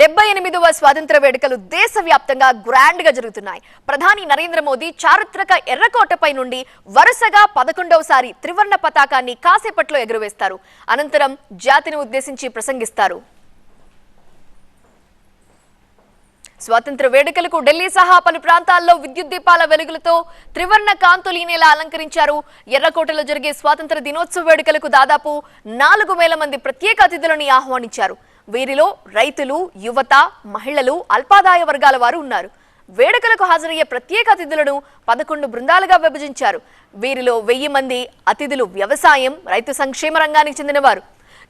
డెబ్బై ఎనిమిదవ స్వాతంత్ర వేడుకలు దేశవ్యాప్తంగా గ్రాండ్గా జరుగుతున్నాయి. ప్రధాని నరేంద్ర మోదీ చారిత్రక ఎర్రకోటపై నుండి వరుసగా పదకొండవసారి త్రివర్ణ పతాకాన్ని కాసేపట్లో ఎగురవేస్తారు. అనంతరం జాతిని ఉద్దేశించి ప్రసంగిస్తారు. స్వాతంత్ర వేడుకలకు ఢిల్లీ సహా పలు ప్రాంతాల్లో విద్యుత్ దీపాల వెలుగులతో త్రివర్ణ కాంతులీనేలా అలంకరించారు. ఎర్రకోటలో జరిగే స్వాతంత్ర దినోత్సవ వేడుకలకు దాదాపు నాలుగు వేల మంది ప్రత్యేక అతిథులని ఆహ్వానించారు. వీరిలో రైతులు యువత మహిళలు అల్పాదాయ వర్గాల వారు ఉన్నారు. వేడుకలకు హాజరయ్యే ప్రత్యేక అతిథులను పదకొండు బృందాలుగా విభజించారు. వీరిలో వెయ్యి మంది అతిథులు వ్యవసాయం రైతు సంక్షేమ రంగానికి చెందినవారు.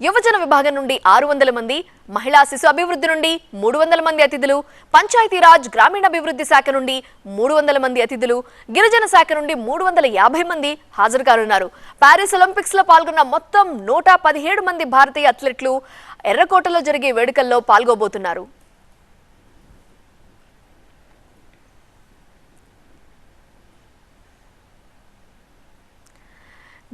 యువజన విభాగం నుండి ఆరు వందల మంది మహిళా శిశు అభివృద్ధి నుండి మూడు వందల మంది అతిథులు పంచాయతీరాజ్ గ్రామీణాభివృద్ధి శాఖ నుండి మూడు వందల మంది అతిథులు గిరిజన శాఖ నుండి మూడు వందల యాభై మంది హాజరు కానున్నారు. పారిస్ ఒలింపిక్స్లో పాల్గొన్న మొత్తం నూట పదిహేడు మంది భారతీయ అథ్లెట్లు ఎర్రకోటలో జరిగే వేడుకల్లో పాల్గొబోతున్నారు.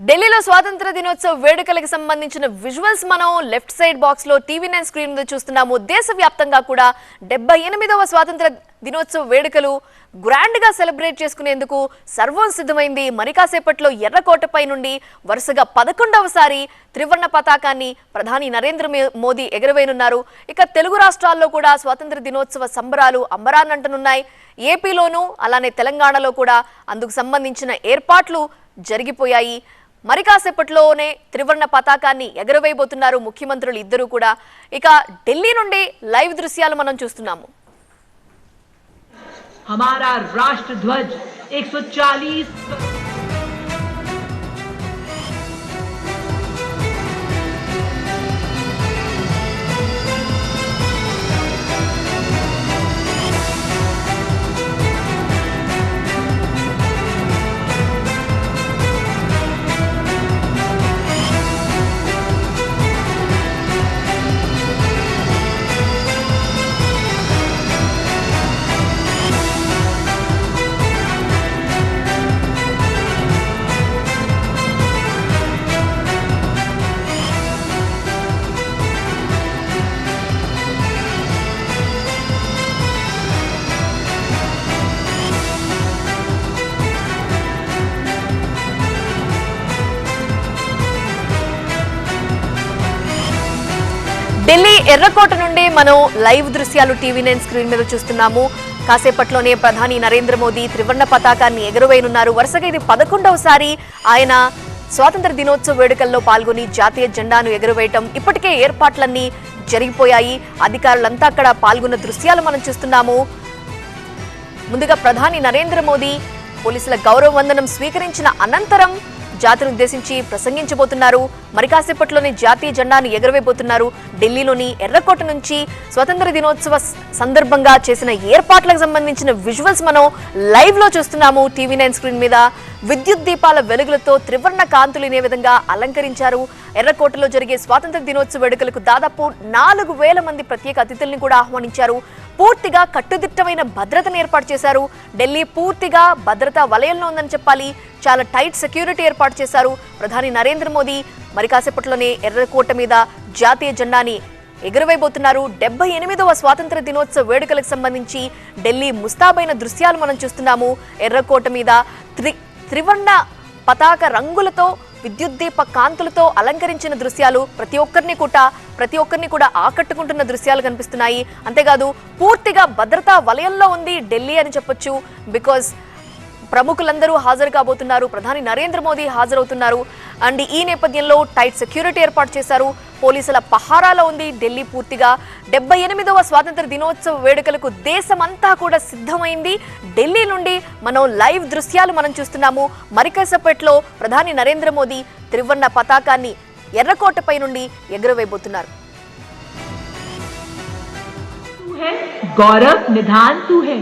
ఢిల్లీలో స్వాతంత్ర దినోత్సవ వేడుకలకు సంబంధించిన విజువల్స్ మనం లెఫ్ట్ సైడ్ బాక్స్లో టీవీ నైన్ స్క్రీన్ మీద చూస్తున్నాము. దేశవ్యాప్తంగా కూడా డెబ్బై ఎనిమిదవ స్వాతంత్ర దినోత్సవ వేడుకలు గ్రాండ్గా సెలబ్రేట్ చేసుకునేందుకు సర్వం సిద్ధమైంది. మరి కాసేపట్లో ఎర్రకోటపై నుండి వరుసగా పదకొండవసారి త్రివర్ణ పతాకాన్ని ప్రధాని నరేంద్ర మోదీ ఎగురవేయనున్నారు. ఇక తెలుగు రాష్ట్రాల్లో కూడా స్వాతంత్ర దినోత్సవ సంబరాలు అంబరాన్నంటనున్నాయి. ఏపీలోనూ అలానే తెలంగాణలో కూడా అందుకు సంబంధించిన ఏర్పాట్లు జరిగిపోయాయి. మరి కాసేపట్లోనే త్రివర్ణ పతాకాన్ని ఎగరవేయబోతున్నారు ముఖ్యమంత్రులు ఇద్దరు కూడా. ఇక ఢిల్లీ నుండి లైవ్ దృశ్యాలు మనం చూస్తున్నాము. हमारा राष्ट्र ध्वज 140 ఎర్రకోట నుండి మనం లైవ్ దృశ్యాలు టీవీ నైన్ స్క్రీన్ మీద చూస్తున్నాము. కాసేపట్లోనే ప్రధాని నరేంద్ర మోదీ త్రివర్ణ పతాకాన్ని ఎగురవేయనున్నారు. వరుసగా ఇది పదకొండవసారి ఆయన స్వాతంత్ర దినోత్సవ వేడుకల్లో పాల్గొని జాతీయ జెండాను ఎగురవేయటం. ఇప్పటికే ఏర్పాట్లన్నీ జరిగిపోయాయి. అధికారులంతా అక్కడ పాల్గొన్న దృశ్యాలు మనం చూస్తున్నాము. ముందుగా ప్రధాని నరేంద్ర మోదీ పోలీసుల గౌరవ వందనం స్వీకరించిన అనంతరం జాతిని ఉద్దేశించి ప్రసంగించబోతున్నారు. మరి కాసేపట్లోనే జాతీయ జెండాను ఎగరవేయబోతున్నారు. ఢిల్లీలోని ఎర్రకోట నుంచి స్వతంత్ర దినోత్సవ సందర్భంగా చేసిన ఏర్పాట్లకు సంబంధించిన విజువల్స్ మనం లైవ్లో చూస్తున్నాము. టీవీ నైన్ స్క్రీన్ మీద విద్యుత్ దీపాల వెలుగులతో త్రివర్ణ కాంతులు ఇనే విధంగా అలంకరించారు. ఎర్రకోటలో జరిగే స్వాతంత్ర దినోత్సవ వేడుకలకు దాదాపు నాలుగు వేల మంది ప్రత్యేక అతిథుల్ని కూడా ఆహ్వానించారు. పూర్తిగా కట్టుదిట్టమైన భద్రతను ఏర్పాటు చేశారు. ఢిల్లీ పూర్తిగా భద్రతా వలయంలో ఉందని చెప్పాలి. చాలా టైట్ సెక్యూరిటీ ఏర్పాటు చేశారు. ప్రధాని నరేంద్ర మోదీ మరి కాసేపట్లోనే ఎర్రకోట మీద జాతీయ జెండాని ఎగురవేయబోతున్నారు. డెబ్బై ఎనిమిదవ స్వాతంత్ర దినోత్సవ వేడుకలకు సంబంధించి ఢిల్లీ ముస్తాబైన దృశ్యాలు మనం చూస్తున్నాము. ఎర్రకోట మీద త్రి త్రివర్ణ పతాక రంగులతో విద్యుత్ దీప కాంతులతో అలంకరించిన దృశ్యాలు ప్రతి ఒక్కరిని కూడా ప్రతి ఒక్కరిని కూడా ఆకట్టుకుంటున్న దృశ్యాలు కనిపిస్తున్నాయి. అంతేకాదు పూర్తిగా భద్రతా వలయంలో ఉంది ఢిల్లీ అని చెప్పొచ్చు. బికాజ్ ప్రముఖులందరూ హాజరు కాబోతున్నారు. ప్రధాని నరేంద్ర మోదీ హాజరవుతున్నారు. అండ్ ఈ నేపథ్యంలో టైట్ సెక్యూరిటీ ఏర్పాటు చేశారు. పోలీసుల పహారాలో ఉంది. ఢిల్లీ పూర్తిగా డెబ్బై ఎనిమిదవ స్వాతంత్ర దినోత్సవ వేడుకలకు దేశమంతా కూడా సిద్ధమైంది. ఢిల్లీ నుండి మనం లైవ్ దృశ్యాలు మనం చూస్తున్నాము. మరికసపేట్లో ప్రధాని నరేంద్ర మోదీ త్రివర్ణ పతాకాన్ని ఎర్రకోటపై నుండి ఎగురవేయబోతున్నారు. గౌరవ్ నిధాన్ తూ హై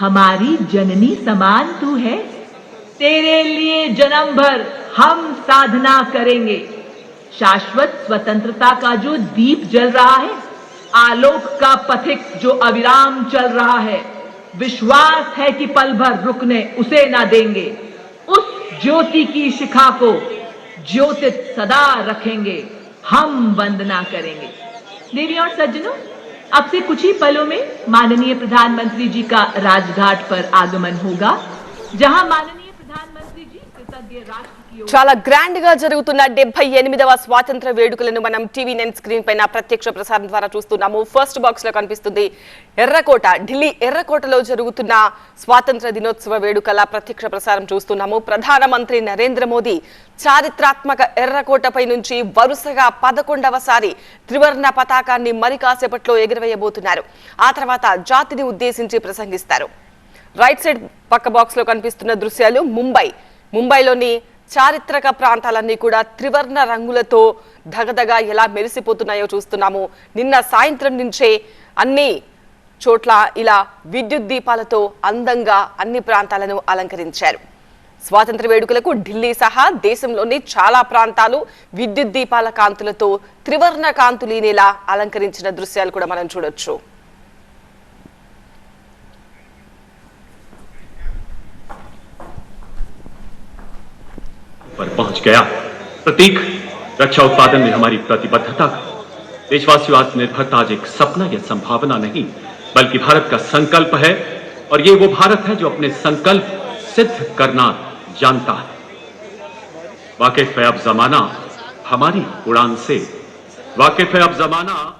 हमारी जननी समान तू है। तेरे लिए जन्म भर हम साधना करेंगे। शाश्वत स्वतंत्रता का जो दीप जल रहा है, आलोक का पथिक जो अविराम चल रहा है, विश्वास है कि पल भर रुकने उसे ना देंगे। उस ज्योति की शिखा को ज्योतित सदा रखेंगे, हम वंदना करेंगे। देवी और सज्जनों अब से कुछ ही पलों में माननीय प्रधानमंत्री जी का राजघाट पर आगमन होगा, जहाँ माननीय చాలా గ్రాండ్గా జరుగుతున్న డెబ్బై ఎనిమిదవ స్వాతంత్ర వేడుకలను మనం టీవీ నైన్ స్క్రీన్ పైన ప్రత్యక్ష ప్రసారం ద్వారా చూస్తున్నాము. ఫస్ట్ బాక్స్లో కనిపిస్తుంది ఎర్రకోట ఢిల్లీ ఎర్రకోటలో జరుగుతున్న స్వాతంత్ర దినోత్సవ వేడుకల ప్రత్యక్ష ప్రసారం చూస్తున్నాము. ప్రధానమంత్రి నరేంద్ర మోదీ చారిత్రాత్మక ఎర్రకోటపై నుంచి వరుసగా పదకొండవసారి త్రివర్ణ పతాకాన్ని మరి కాసేపట్లో ఎగురవేయబోతున్నారు. ఆ తర్వాత జాతిని ఉద్దేశించి ప్రసంగిస్తారు. రైట్ సైడ్ పక్క బాక్స్లో కనిపిస్తున్న దృశ్యాలు ముంబై ముంబైలోని చారిత్రక ప్రాంతాలన్నీ కూడా త్రివర్ణ రంగులతో దగదగా ఎలా మెరిసిపోతున్నాయో చూస్తున్నాము. నిన్న సాయంత్రం నుంచే అన్ని చోట్ల ఇలా విద్యుత్ దీపాలతో అందంగా అన్ని ప్రాంతాలను అలంకరించారు. స్వాతంత్ర వేడుకలకు ఢిల్లీ సహా దేశంలోని చాలా ప్రాంతాలు విద్యుత్ దీపాల కాంతులతో త్రివర్ణ కాంతులీనేలా అలంకరించిన దృశ్యాలు కూడా మనం చూడొచ్చు. पर पहुँच गया। प्रतीक, रक्षा उत्पादन में हमारी प्रतिबद्धता। का देशवासियों आत्मनिर्भरता आज एक सपना या संभावना नहीं, बल्कि भारत का संकल्प है, और ये वो भारत है जो अपने संकल्प सिद्ध करना जानता है। वाकिफ है अब जमाना हमारी उड़ान से। वाकिफ है अब जमाना